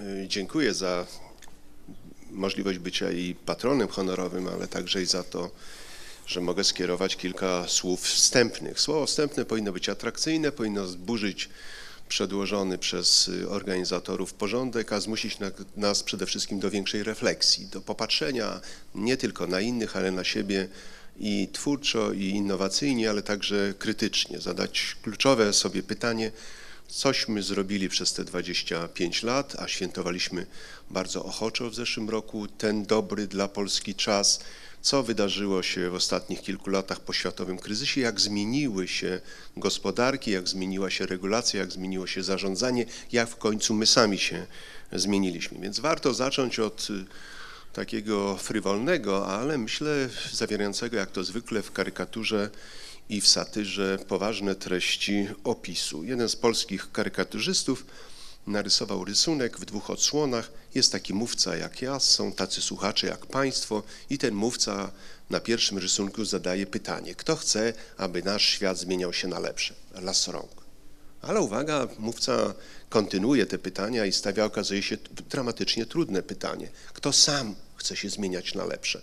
y, dziękuję za możliwość bycia i patronem honorowym, ale także i za to, że mogę skierować kilka słów wstępnych. Słowo wstępne powinno być atrakcyjne, powinno zburzyć przedłożony przez y, organizatorów porządek, a zmusić na- nas przede wszystkim do większej refleksji, do popatrzenia nie tylko na innych, ale na siebie i twórczo, i innowacyjnie, ale także krytycznie. Zadać kluczowe sobie pytanie, cośmy zrobili przez te 25 lat, a świętowaliśmy bardzo ochoczo w zeszłym roku ten dobry dla Polski czas. Co wydarzyło się w ostatnich kilku latach po światowym kryzysie, jak zmieniły się gospodarki, jak zmieniła się regulacja, jak zmieniło się zarządzanie, jak w końcu my sami się zmieniliśmy. Więc warto zacząć od y, takiego frywolnego, ale myślę zawierającego, jak to zwykle w karykaturze i w satyrze, poważne treści opisu. Jeden z polskich karykaturzystów narysował rysunek w dwóch odsłonach. Jest taki mówca jak ja, są tacy słuchacze jak państwo i ten mówca na pierwszym rysunku zadaje pytanie, kto chce, aby nasz świat zmieniał się na lepsze? Las rąk. Ale uwaga, mówca kontynuuje te pytania i stawia, okazuje się, dramatycznie trudne pytanie. Kto sam chce się zmieniać na lepsze?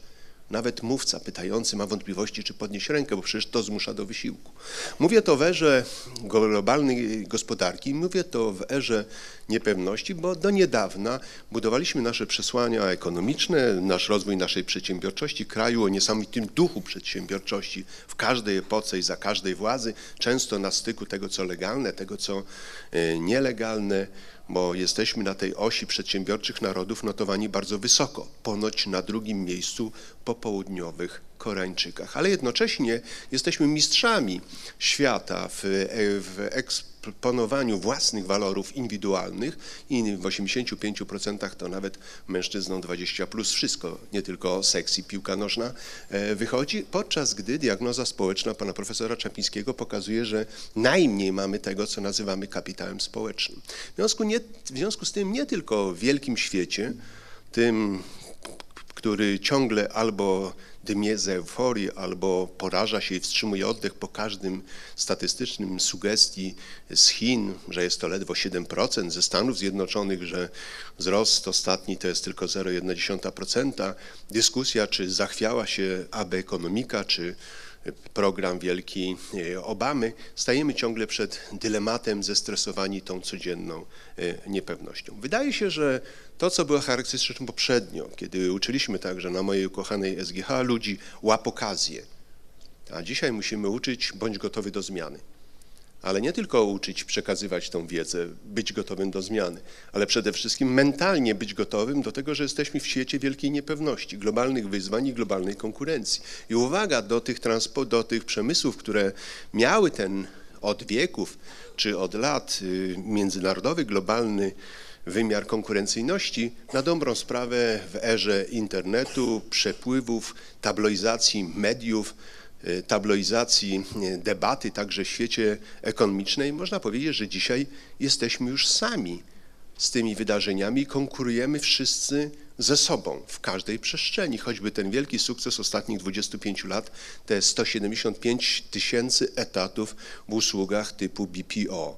Nawet mówca pytający ma wątpliwości, czy podnieść rękę, bo przecież to zmusza do wysiłku. Mówię to w erze globalnej gospodarki, mówię to w erze niepewności, bo do niedawna budowaliśmy nasze przesłania ekonomiczne, nasz rozwój naszej przedsiębiorczości kraju o niesamowitym duchu przedsiębiorczości w każdej epoce i za każdej władzy, często na styku tego, co legalne, tego, co e, nielegalne, bo jesteśmy na tej osi przedsiębiorczych narodów notowani bardzo wysoko, ponoć na drugim miejscu po południowych Koreańczykach. Ale jednocześnie jesteśmy mistrzami świata w, w eksponowaniu własnych walorów indywidualnych i w 85% to nawet mężczyznom 20 plus wszystko, nie tylko seks i piłka nożna e, wychodzi, podczas gdy diagnoza społeczna pana profesora Czapińskiego pokazuje, że najmniej mamy tego, co nazywamy kapitałem społecznym. W związku, nie, w związku z tym nie tylko w wielkim świecie, tym który ciągle albo dmie z euforii, albo poraża się i wstrzymuje oddech po każdym statystycznym sugestii z Chin, że jest to ledwo 7%, ze Stanów Zjednoczonych, że wzrost ostatni to jest tylko 0,1%. Dyskusja, czy zachwiała się aby ekonomika, czy program wielki e, Obamy, stajemy ciągle przed dylematem zestresowani tą codzienną e, niepewnością. Wydaje się, że to, co było charakterystyczne poprzednio, kiedy uczyliśmy także na mojej ukochanej SGH ludzi łap okazję, a dzisiaj musimy uczyć bądź gotowy do zmiany. Ale nie tylko uczyć, przekazywać tą wiedzę, być gotowym do zmiany, ale przede wszystkim mentalnie być gotowym do tego, że jesteśmy w świecie wielkiej niepewności, globalnych wyzwań i globalnej konkurencji. I uwaga do tych, transpo, do tych przemysłów, które miały ten od wieków czy od lat y, międzynarodowy, globalny wymiar konkurencyjności, na dobrą sprawę w erze internetu, przepływów, tabloizacji mediów, tabloizacji y, debaty także w świecie ekonomicznej, można powiedzieć, że dzisiaj jesteśmy już sami z tymi wydarzeniami i konkurujemy wszyscy ze sobą w każdej przestrzeni. Choćby ten wielki sukces ostatnich 25 lat, te 175 tysięcy etatów w usługach typu BPO.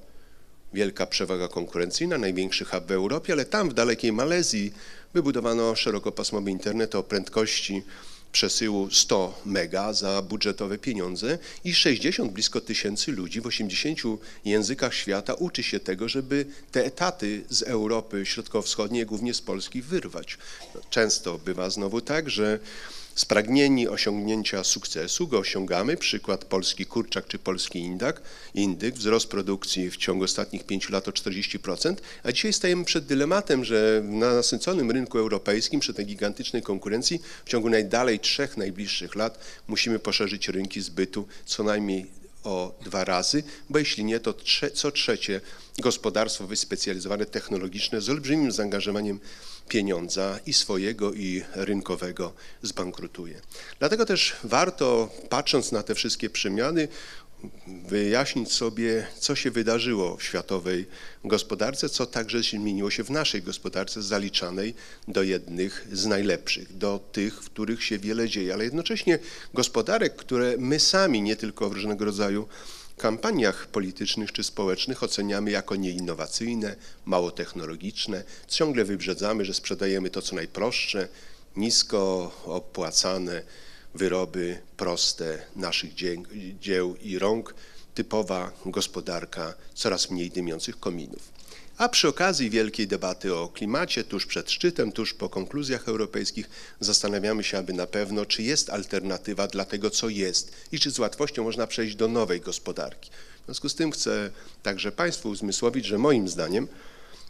Wielka przewaga konkurencyjna, największy hub w Europie, ale tam w dalekiej Malezji wybudowano szerokopasmowy internet o prędkości przesyłu 100 mega za budżetowe pieniądze i 60 blisko tysięcy ludzi w 80 językach świata uczy się tego, żeby te etaty z Europy Środkowo-Wschodniej, głównie z Polski, wyrwać. Często bywa znowu tak, że spragnieni osiągnięcia sukcesu go osiągamy. Przykład polski kurczak czy polski indak, indyk, wzrost produkcji w ciągu ostatnich pięciu lat o 40%, a dzisiaj stajemy przed dylematem, że na nasyconym rynku europejskim przy tej gigantycznej konkurencji w ciągu najdalej trzech najbliższych lat musimy poszerzyć rynki zbytu co najmniej o dwa razy, bo jeśli nie, to trze co trzecie gospodarstwo wyspecjalizowane technologiczne z olbrzymim zaangażowaniem pieniądza i swojego, i rynkowego zbankrutuje. Dlatego też warto, patrząc na te wszystkie przemiany, wyjaśnić sobie, co się wydarzyło w światowej gospodarce, co także zmieniło się w naszej gospodarce zaliczanej do jednych z najlepszych, do tych, w których się wiele dzieje, ale jednocześnie gospodarek, które my sami, nie tylko w różnego rodzaju kampaniach politycznych czy społecznych oceniamy jako nieinnowacyjne, mało technologiczne. Ciągle wybrzedzamy, że sprzedajemy to, co najprostsze, nisko opłacane wyroby proste naszych dzie- dzieł i rąk, typowa gospodarka coraz mniej dymiących kominów. A przy okazji wielkiej debaty o klimacie, tuż przed szczytem, tuż po konkluzjach europejskich, zastanawiamy się, aby na pewno, czy jest alternatywa dla tego, co jest i czy z łatwością można przejść do nowej gospodarki. W związku z tym chcę także Państwu uzmysłowić, że moim zdaniem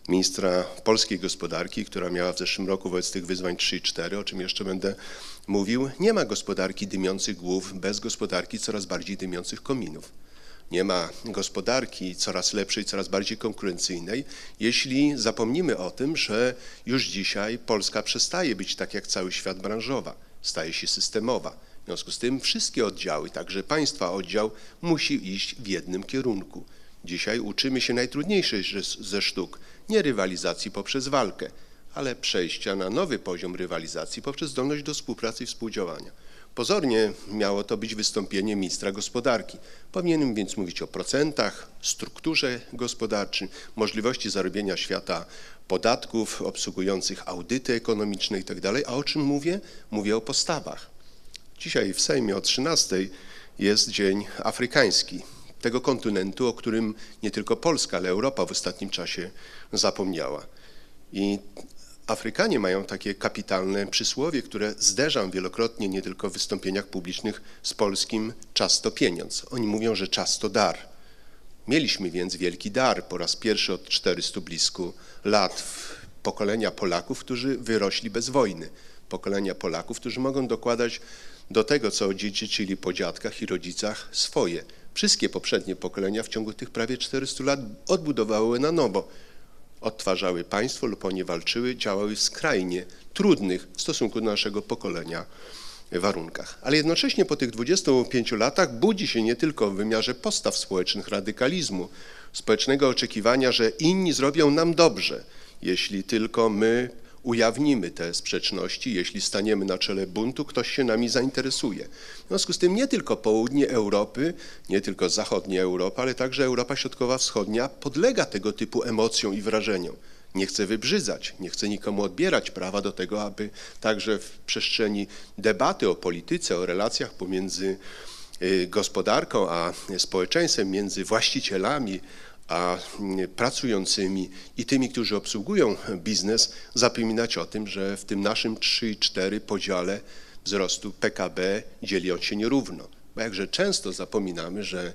ministra polskiej gospodarki, która miała w zeszłym roku wobec tych wyzwań 3 i 4, o czym jeszcze będę mówił, nie ma gospodarki dymiących głów bez gospodarki coraz bardziej dymiących kominów. Nie ma gospodarki coraz lepszej, coraz bardziej konkurencyjnej, jeśli zapomnimy o tym, że już dzisiaj Polska przestaje być tak jak cały świat branżowa, staje się systemowa. W związku z tym wszystkie oddziały, także państwa oddział, musi iść w jednym kierunku. Dzisiaj uczymy się najtrudniejszej ze- sztuk, nie rywalizacji poprzez walkę, ale przejścia na nowy poziom rywalizacji poprzez zdolność do współpracy i współdziałania. Pozornie miało to być wystąpienie ministra gospodarki. Powinienem więc mówić o procentach, strukturze gospodarczej, możliwości zarobienia świata podatków obsługujących audyty ekonomiczne itd. A o czym mówię? Mówię o postawach. Dzisiaj w Sejmie o 13 jest Dzień Afrykański, tego kontynentu, o którym nie tylko Polska, ale Europa w ostatnim czasie zapomniała. I Afrykanie mają takie kapitalne przysłowie, które zderzam wielokrotnie nie tylko w wystąpieniach publicznych z polskim czas to pieniądz. Oni mówią, że czas to dar. Mieliśmy więc wielki dar po raz pierwszy od 400 blisku lat pokolenia Polaków, którzy wyrośli bez wojny. Pokolenia Polaków, którzy mogą dokładać do tego, co odziedziczyli po dziadkach i rodzicach swoje. Wszystkie poprzednie pokolenia w ciągu tych prawie 400 lat odbudowały na nowo odtwarzały państwo lub o nie walczyły, działały w skrajnie trudnych w stosunku do naszego pokolenia warunkach. Ale jednocześnie po tych 25 latach budzi się nie tylko w wymiarze postaw społecznych radykalizmu, społecznego oczekiwania, że inni zrobią nam dobrze, jeśli tylko my ujawnimy te sprzeczności, jeśli staniemy na czele buntu, ktoś się nami zainteresuje. W związku z tym nie tylko południe Europy, nie tylko zachodnia Europa, ale także Europa Środkowa-Wschodnia podlega tego typu emocjom i wrażeniom. Nie chcę wybrzydzać, nie chcę nikomu odbierać prawa do tego, aby także w przestrzeni debaty o polityce, o relacjach pomiędzy y, gospodarką a społeczeństwem, między właścicielami a mm, pracującymi i tymi, którzy obsługują biznes, zapominać o tym, że w tym naszym 3,4 podziale wzrostu PKB dzieli on się nierówno. Bo jakże często zapominamy, że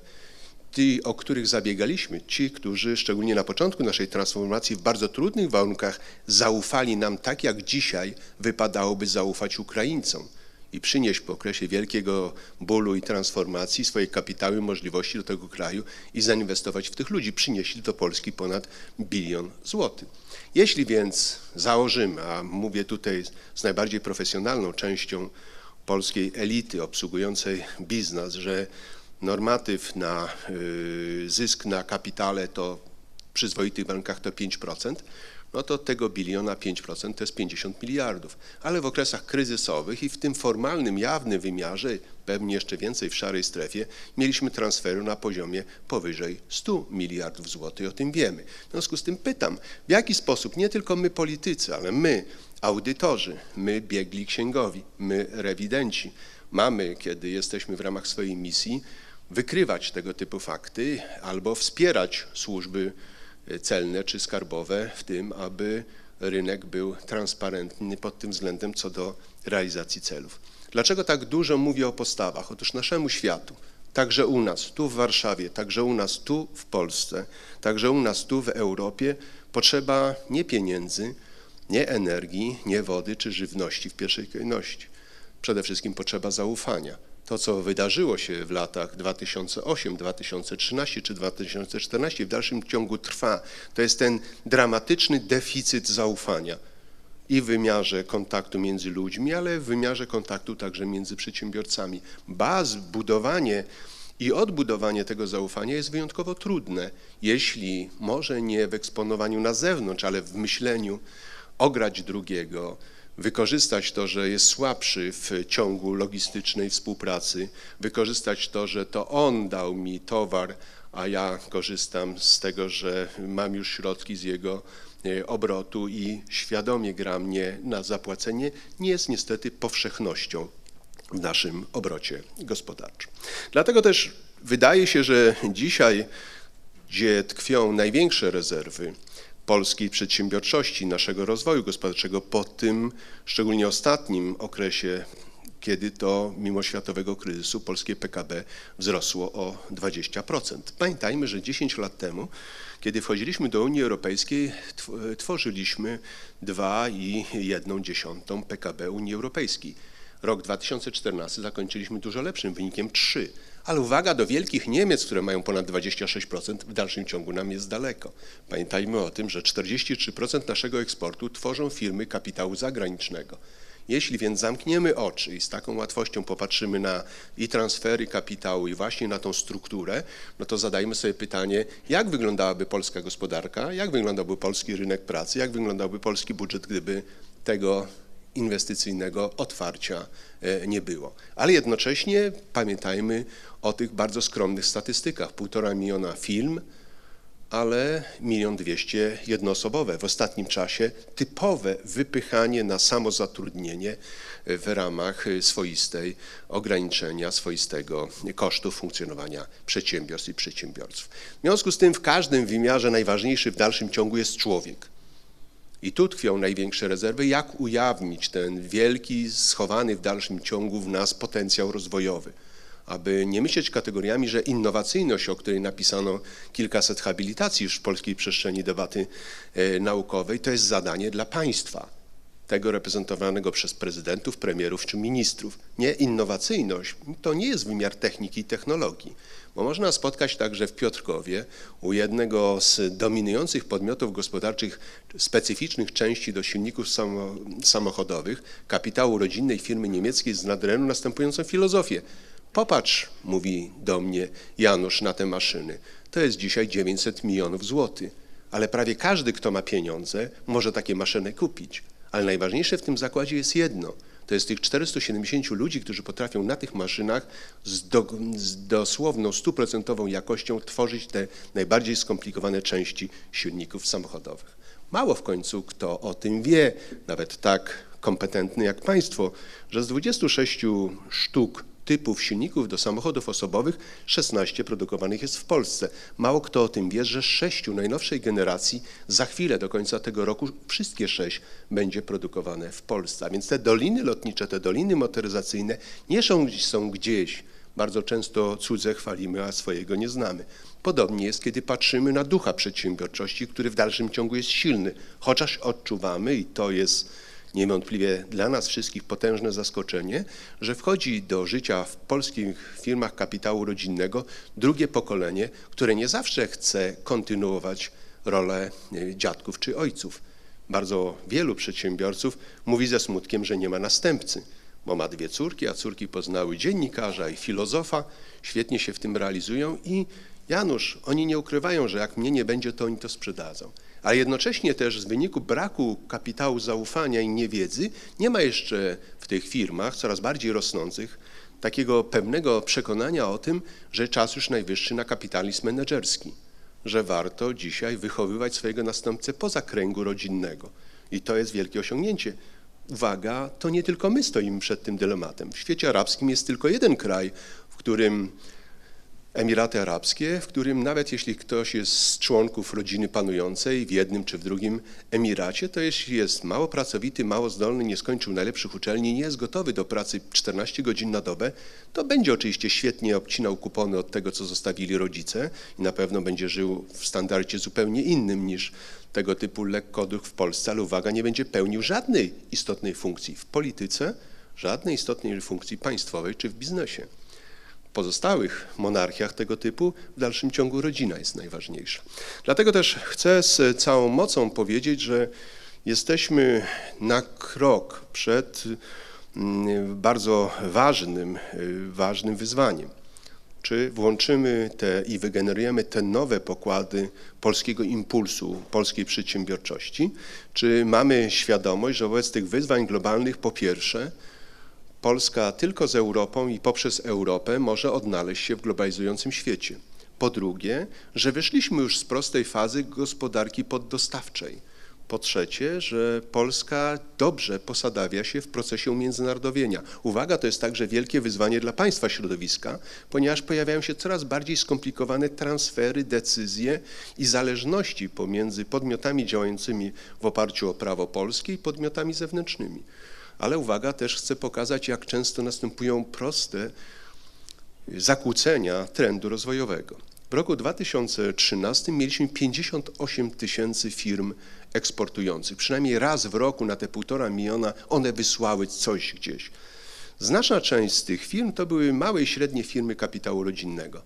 ci, o których zabiegaliśmy, ci, którzy szczególnie na początku naszej transformacji w bardzo trudnych warunkach zaufali nam tak, jak dzisiaj wypadałoby zaufać Ukraińcom i przynieść po okresie wielkiego bólu i transformacji swoje kapitały, możliwości do tego kraju i zainwestować w tych ludzi. Przynieśli do Polski ponad bilion złotych. Jeśli więc założymy, a mówię tutaj z najbardziej profesjonalną częścią polskiej elity obsługującej biznes, że normatyw na y, zysk na kapitale to przyzwoitych warunkach to 5%, no to tego biliona 5% to jest 50 miliardów. Ale w okresach kryzysowych i w tym formalnym, jawnym wymiarze, pewnie jeszcze więcej w szarej strefie, mieliśmy transfery na poziomie powyżej 100 miliardów złotych. O tym wiemy. W związku z tym pytam, w jaki sposób nie tylko my politycy, ale my, audytorzy, my biegli księgowi, my rewidenci, mamy, kiedy jesteśmy w ramach swojej misji, wykrywać tego typu fakty albo wspierać służby celne czy skarbowe w tym, aby rynek był transparentny pod tym względem co do realizacji celów. Dlaczego tak dużo mówię o postawach? Otóż naszemu światu, także u nas, tu w Warszawie, także u nas, tu w Polsce, także u nas, tu w Europie potrzeba nie pieniędzy, nie energii, nie wody czy żywności w pierwszej kolejności. Przede wszystkim potrzeba zaufania to, co wydarzyło się w latach 2008, 2013 czy 2014 w dalszym ciągu trwa, to jest ten dramatyczny deficyt zaufania i w wymiarze kontaktu między ludźmi, ale w wymiarze kontaktu także między przedsiębiorcami. Baz, budowanie i odbudowanie tego zaufania jest wyjątkowo trudne, jeśli może nie w eksponowaniu na zewnątrz, ale w myśleniu ograć drugiego, wykorzystać to, że jest słabszy w ciągu logistycznej współpracy, wykorzystać to, że to on dał mi towar, a ja korzystam z tego, że mam już środki z jego e, obrotu i świadomie gra mnie na zapłacenie, nie jest niestety powszechnością w naszym obrocie gospodarczym. Dlatego też wydaje się, że dzisiaj, gdzie tkwią największe rezerwy polskiej przedsiębiorczości, naszego rozwoju gospodarczego po tym szczególnie ostatnim okresie, kiedy to mimo światowego kryzysu polskie PKB wzrosło o 20%. Pamiętajmy, że 10 lat temu, kiedy wchodziliśmy do Unii Europejskiej, tw- tworzyliśmy 2,1 PKB Unii Europejskiej. Rok 2014 zakończyliśmy dużo lepszym wynikiem 3. Ale uwaga, do wielkich Niemiec, które mają ponad 26%, w dalszym ciągu nam jest daleko. Pamiętajmy o tym, że 43% naszego eksportu tworzą firmy kapitału zagranicznego. Jeśli więc zamkniemy oczy i z taką łatwością popatrzymy na i transfery kapitału, i właśnie na tą strukturę, no to zadajmy sobie pytanie, jak wyglądałaby polska gospodarka, jak wyglądałby polski rynek pracy, jak wyglądałby polski budżet, gdyby tego inwestycyjnego otwarcia e, nie było. Ale jednocześnie pamiętajmy o tych bardzo skromnych statystykach. Półtora miliona firm, ale milion dwieście jednoosobowe. W ostatnim czasie typowe wypychanie na samozatrudnienie w ramach swoistej ograniczenia swoistego kosztów funkcjonowania przedsiębiorstw i przedsiębiorców. W związku z tym w każdym wymiarze najważniejszy w dalszym ciągu jest człowiek. I tu tkwią największe rezerwy, jak ujawnić ten wielki, schowany w dalszym ciągu w nas potencjał rozwojowy. Aby nie myśleć kategoriami, że innowacyjność, o której napisano kilkaset habilitacji już w polskiej przestrzeni debaty e, naukowej, to jest zadanie dla państwa, tego reprezentowanego przez prezydentów, premierów czy ministrów. Nie innowacyjność to nie jest wymiar techniki i technologii, bo można spotkać także w Piotrkowie u jednego z dominujących podmiotów gospodarczych specyficznych części do silników samo, samochodowych, kapitału rodzinnej firmy niemieckiej z Nadrenu następującą filozofię. Popatrz, mówi do mnie Janusz, na te maszyny. To jest dzisiaj 900 milionów złotych, ale prawie każdy, kto ma pieniądze, może takie maszyny kupić. Ale najważniejsze w tym zakładzie jest jedno. To jest tych 470 ludzi, którzy potrafią na tych maszynach z, do, z dosłowną stuprocentową jakością tworzyć te najbardziej skomplikowane części silników samochodowych. Mało w końcu kto o tym wie, nawet tak kompetentny jak państwo, że z 26 sztuk typów silników do samochodów osobowych 16 produkowanych jest w Polsce. Mało kto o tym wie, że z sześciu najnowszej generacji za chwilę do końca tego roku wszystkie sześć będzie produkowane w Polsce. A więc te doliny lotnicze, te doliny motoryzacyjne nie są, są gdzieś. Bardzo często cudze chwalimy, a swojego nie znamy. Podobnie jest, kiedy patrzymy na ducha przedsiębiorczości, który w dalszym ciągu jest silny, chociaż odczuwamy, i to jest niewątpliwie dla nas wszystkich potężne zaskoczenie, że wchodzi do życia w polskich firmach kapitału rodzinnego drugie pokolenie, które nie zawsze chce kontynuować rolę dziadków czy ojców. Bardzo wielu przedsiębiorców mówi ze smutkiem, że nie ma następcy, bo ma dwie córki, a córki poznały dziennikarza i filozofa, świetnie się w tym realizują i Janusz, oni nie ukrywają, że jak mnie nie będzie, to oni to sprzedadzą a jednocześnie też z wyniku braku kapitału zaufania i niewiedzy nie ma jeszcze w tych firmach coraz bardziej rosnących takiego pewnego przekonania o tym, że czas już najwyższy na kapitalizm menedżerski, że warto dzisiaj wychowywać swojego następcę poza kręgu rodzinnego. I to jest wielkie osiągnięcie. Uwaga, to nie tylko my stoimy przed tym dylematem. W świecie arabskim jest tylko jeden kraj, w którym Emiraty Arabskie, w którym nawet jeśli ktoś jest z członków rodziny panującej w jednym czy w drugim Emiracie, to jeśli jest mało pracowity, mało zdolny, nie skończył najlepszych uczelni, nie jest gotowy do pracy 14 godzin na dobę, to będzie oczywiście świetnie obcinał kupony od tego, co zostawili rodzice i na pewno będzie żył w standardzie zupełnie innym niż tego typu lekkoduch w Polsce, ale uwaga, nie będzie pełnił żadnej istotnej funkcji w polityce, żadnej istotnej funkcji państwowej czy w biznesie pozostałych monarchiach tego typu w dalszym ciągu rodzina jest najważniejsza. Dlatego też chcę z całą mocą powiedzieć, że jesteśmy na krok przed mm, bardzo ważnym, ważnym wyzwaniem. czy włączymy te i wygenerujemy te nowe pokłady polskiego impulsu, polskiej przedsiębiorczości, czy mamy świadomość, że wobec tych wyzwań globalnych po pierwsze Polska tylko z Europą i poprzez Europę może odnaleźć się w globalizującym świecie. Po drugie, że wyszliśmy już z prostej fazy gospodarki poddostawczej. Po trzecie, że Polska dobrze posadawia się w procesie umiędzynarodowienia. Uwaga, to jest także wielkie wyzwanie dla państwa środowiska, ponieważ pojawiają się coraz bardziej skomplikowane transfery, decyzje i zależności pomiędzy podmiotami działającymi w oparciu o prawo polskie i podmiotami zewnętrznymi. Ale uwaga, też chcę pokazać, jak często następują proste zakłócenia trendu rozwojowego. W roku 2013 mieliśmy 58 tysięcy firm eksportujących. Przynajmniej raz w roku na te półtora miliona one wysłały coś gdzieś. Znaczna część z tych firm to były małe i średnie firmy kapitału rodzinnego.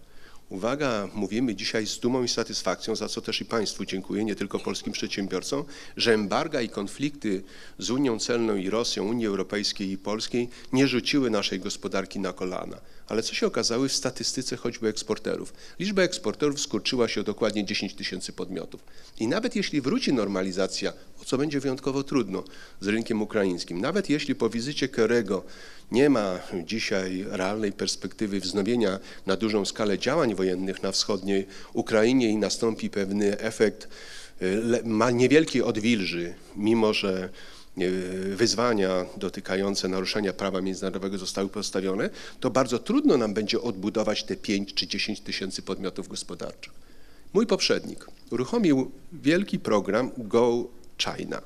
Uwaga, mówimy dzisiaj z dumą i satysfakcją, za co też i Państwu dziękuję, nie tylko polskim przedsiębiorcom, że embarga i konflikty z Unią Celną i Rosją, Unii Europejskiej i Polskiej nie rzuciły naszej gospodarki na kolana. Ale co się okazało w statystyce choćby eksporterów? Liczba eksporterów skurczyła się o dokładnie 10 tysięcy podmiotów. I nawet jeśli wróci normalizacja, o co będzie wyjątkowo trudno z rynkiem ukraińskim, nawet jeśli po wizycie Kerego nie ma dzisiaj realnej perspektywy wznowienia na dużą skalę działań wojennych na wschodniej Ukrainie i nastąpi pewny efekt y, ma niewielkiej odwilży, mimo że y, wyzwania dotykające naruszenia prawa międzynarodowego zostały postawione, to bardzo trudno nam będzie odbudować te 5 czy 10 tysięcy podmiotów gospodarczych. Mój poprzednik uruchomił wielki program Go China.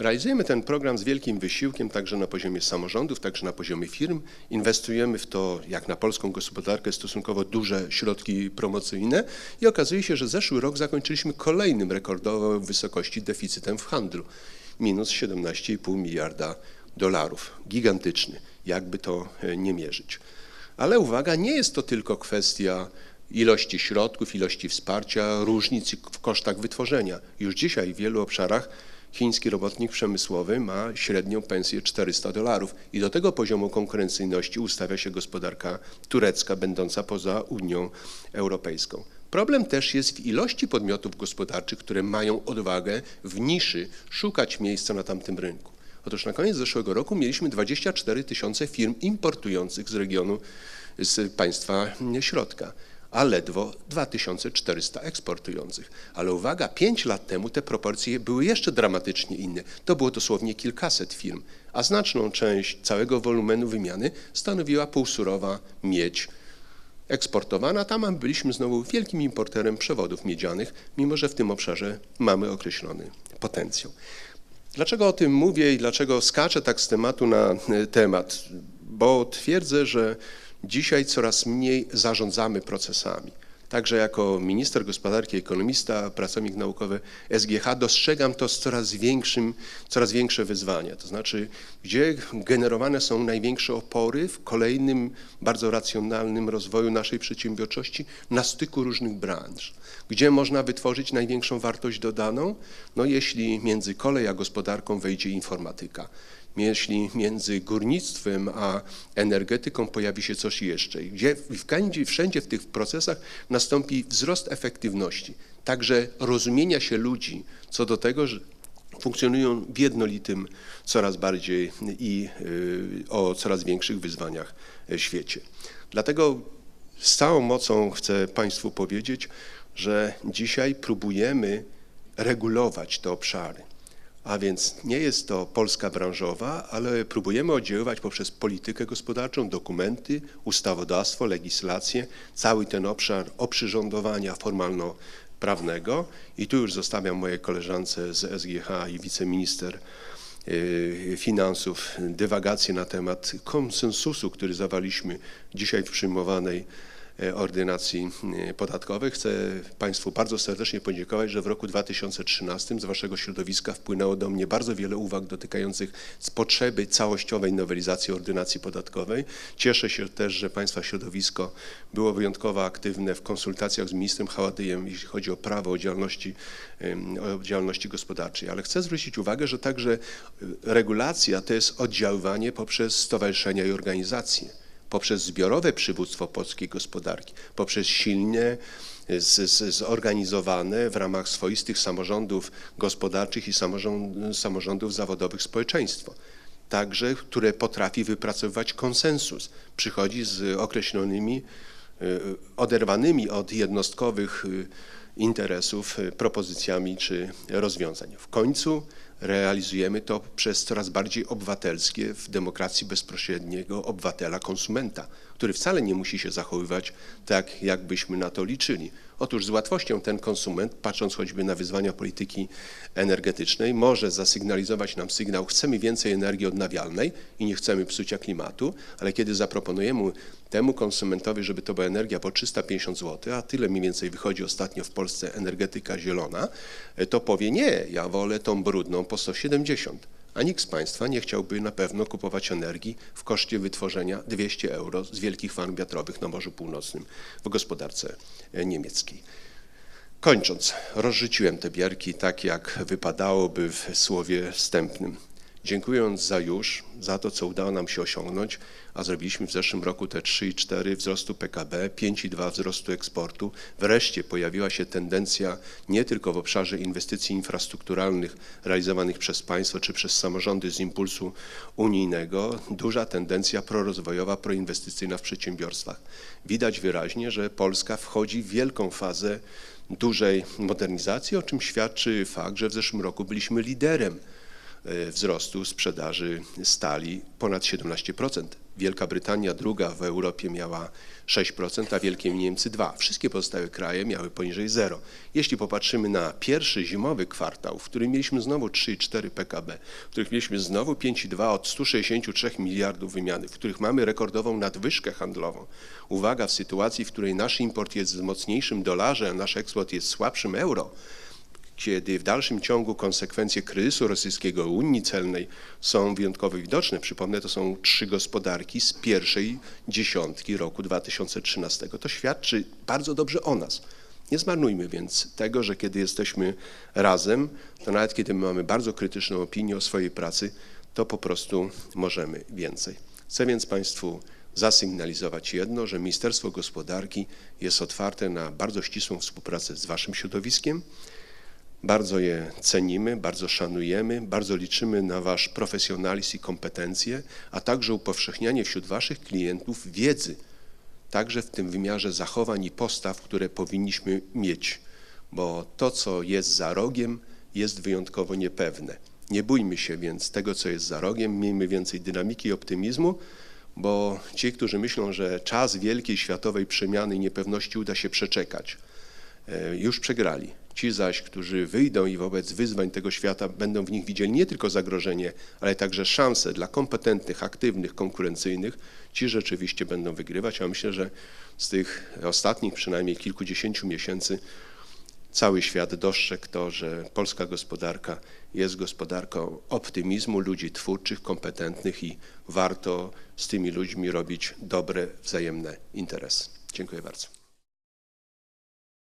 Realizujemy ten program z wielkim wysiłkiem, także na poziomie samorządów, także na poziomie firm. Inwestujemy w to, jak na polską gospodarkę, stosunkowo duże środki promocyjne i okazuje się, że zeszły rok zakończyliśmy kolejnym rekordowym wysokości deficytem w handlu. Minus 17,5 miliarda dolarów. Gigantyczny, jakby to e, nie mierzyć. Ale uwaga, nie jest to tylko kwestia ilości środków, ilości wsparcia, różnic w kosztach wytworzenia. Już dzisiaj w wielu obszarach chiński robotnik przemysłowy ma średnią pensję 400 dolarów i do tego poziomu konkurencyjności ustawia się gospodarka turecka, będąca poza Unią Europejską. Problem też jest w ilości podmiotów gospodarczych, które mają odwagę w niszy szukać miejsca na tamtym rynku. Otóż na koniec zeszłego roku mieliśmy 24 tysiące firm importujących z regionu, z państwa środka a ledwo 2400 eksportujących. Ale uwaga, 5 lat temu te proporcje były jeszcze dramatycznie inne. To było dosłownie kilkaset firm, a znaczną część całego wolumenu wymiany stanowiła półsurowa miedź eksportowana. Tam byliśmy znowu wielkim importerem przewodów miedzianych, mimo że w tym obszarze mamy określony potencjał. Dlaczego o tym mówię i dlaczego skaczę tak z tematu na temat? Bo twierdzę, że Dzisiaj coraz mniej zarządzamy procesami. Także jako minister gospodarki, ekonomista, pracownik naukowy SGH dostrzegam to z coraz większym, coraz większe wyzwania. To znaczy, gdzie generowane są największe opory w kolejnym bardzo racjonalnym rozwoju naszej przedsiębiorczości na styku różnych branż. Gdzie można wytworzyć największą wartość dodaną? No jeśli między kolej a gospodarką wejdzie informatyka jeśli między górnictwem a energetyką pojawi się coś jeszcze, gdzie wszędzie w tych procesach nastąpi wzrost efektywności, także rozumienia się ludzi co do tego, że funkcjonują w jednolitym coraz bardziej i y, o coraz większych wyzwaniach e, świecie. Dlatego z całą mocą chcę Państwu powiedzieć, że dzisiaj próbujemy regulować te obszary. A więc nie jest to Polska branżowa, ale próbujemy oddziaływać poprzez politykę gospodarczą, dokumenty, ustawodawstwo, legislację, cały ten obszar oprzyrządowania formalno-prawnego. I tu już zostawiam mojej koleżance z SGH i wiceminister y, finansów dywagację na temat konsensusu, który zawaliśmy dzisiaj w przyjmowanej ordynacji e, podatkowej. Chcę Państwu bardzo serdecznie podziękować, że w roku 2013 z Waszego środowiska wpłynęło do mnie bardzo wiele uwag dotykających potrzeby całościowej nowelizacji ordynacji podatkowej. Cieszę się też, że Państwa środowisko było wyjątkowo aktywne w konsultacjach z ministrem Haładyjem, jeśli chodzi o prawo o działalności, o działalności gospodarczej. Ale chcę zwrócić uwagę, że także e, regulacja to jest oddziaływanie poprzez stowarzyszenia i organizacje poprzez zbiorowe przywództwo polskiej gospodarki, poprzez z, zorganizowane w ramach swoistych samorządów gospodarczych i samorząd, samorządów zawodowych społeczeństwo. Także, które potrafi wypracowywać konsensus, przychodzi z określonymi, y, oderwanymi od jednostkowych y, interesów y, propozycjami czy rozwiązań. W końcu realizujemy to przez coraz bardziej obywatelskie w demokracji bezpośredniego obywatela, konsumenta, który wcale nie musi się zachowywać tak, jakbyśmy na to liczyli. Otóż z łatwością ten konsument, patrząc choćby na wyzwania polityki energetycznej, może zasygnalizować nam sygnał, chcemy więcej energii odnawialnej i nie chcemy psucia klimatu, ale kiedy zaproponujemy temu konsumentowi, żeby to była energia po 350 zł, a tyle mniej więcej wychodzi ostatnio w Polsce energetyka zielona, to powie nie, ja wolę tą brudną po 170. A nikt z Państwa nie chciałby na pewno kupować energii w koszcie wytworzenia 200 euro z wielkich farm wiatrowych na Morzu Północnym w gospodarce e, niemieckiej. Kończąc, rozrzuciłem te bierki tak, jak wypadałoby w słowie wstępnym. Dziękując za już, za to, co udało nam się osiągnąć, a zrobiliśmy w zeszłym roku te 3,4 wzrostu PKB, 5,2 wzrostu eksportu. Wreszcie pojawiła się tendencja nie tylko w obszarze inwestycji infrastrukturalnych realizowanych przez państwo czy przez samorządy z impulsu unijnego, duża tendencja prorozwojowa, proinwestycyjna w przedsiębiorstwach. Widać wyraźnie, że Polska wchodzi w wielką fazę dużej modernizacji, o czym świadczy fakt, że w zeszłym roku byliśmy liderem wzrostu sprzedaży stali ponad 17%. Wielka Brytania druga w Europie miała 6%, a Wielkie Niemcy 2%. Wszystkie pozostałe kraje miały poniżej 0. Jeśli popatrzymy na pierwszy zimowy kwartał, w którym mieliśmy znowu 3,4 PKB, w których mieliśmy znowu 5,2 od 163 miliardów wymiany, w których mamy rekordową nadwyżkę handlową. Uwaga, w sytuacji, w której nasz import jest mocniejszym dolarze, a nasz eksport jest słabszym euro, kiedy w dalszym ciągu konsekwencje kryzysu rosyjskiego Unii Celnej są wyjątkowo widoczne. Przypomnę, to są trzy gospodarki z pierwszej dziesiątki roku 2013. To świadczy bardzo dobrze o nas. Nie zmarnujmy więc tego, że kiedy jesteśmy razem, to nawet kiedy mamy bardzo krytyczną opinię o swojej pracy, to po prostu możemy więcej. Chcę więc Państwu zasygnalizować jedno, że Ministerstwo Gospodarki jest otwarte na bardzo ścisłą współpracę z Waszym środowiskiem. Bardzo je cenimy, bardzo szanujemy, bardzo liczymy na Wasz profesjonalizm i kompetencje, a także upowszechnianie wśród Waszych klientów wiedzy, także w tym wymiarze zachowań i postaw, które powinniśmy mieć, bo to, co jest za rogiem, jest wyjątkowo niepewne. Nie bójmy się więc tego, co jest za rogiem, miejmy więcej dynamiki i optymizmu, bo ci, którzy myślą, że czas wielkiej światowej przemiany i niepewności uda się przeczekać, e, już przegrali. Ci zaś, którzy wyjdą i wobec wyzwań tego świata będą w nich widzieli nie tylko zagrożenie, ale także szanse dla kompetentnych, aktywnych, konkurencyjnych, ci rzeczywiście będą wygrywać. A myślę, że z tych ostatnich przynajmniej kilkudziesięciu miesięcy cały świat dostrzegł to, że polska gospodarka jest gospodarką optymizmu, ludzi twórczych, kompetentnych i warto z tymi ludźmi robić dobre, wzajemne interesy. Dziękuję bardzo.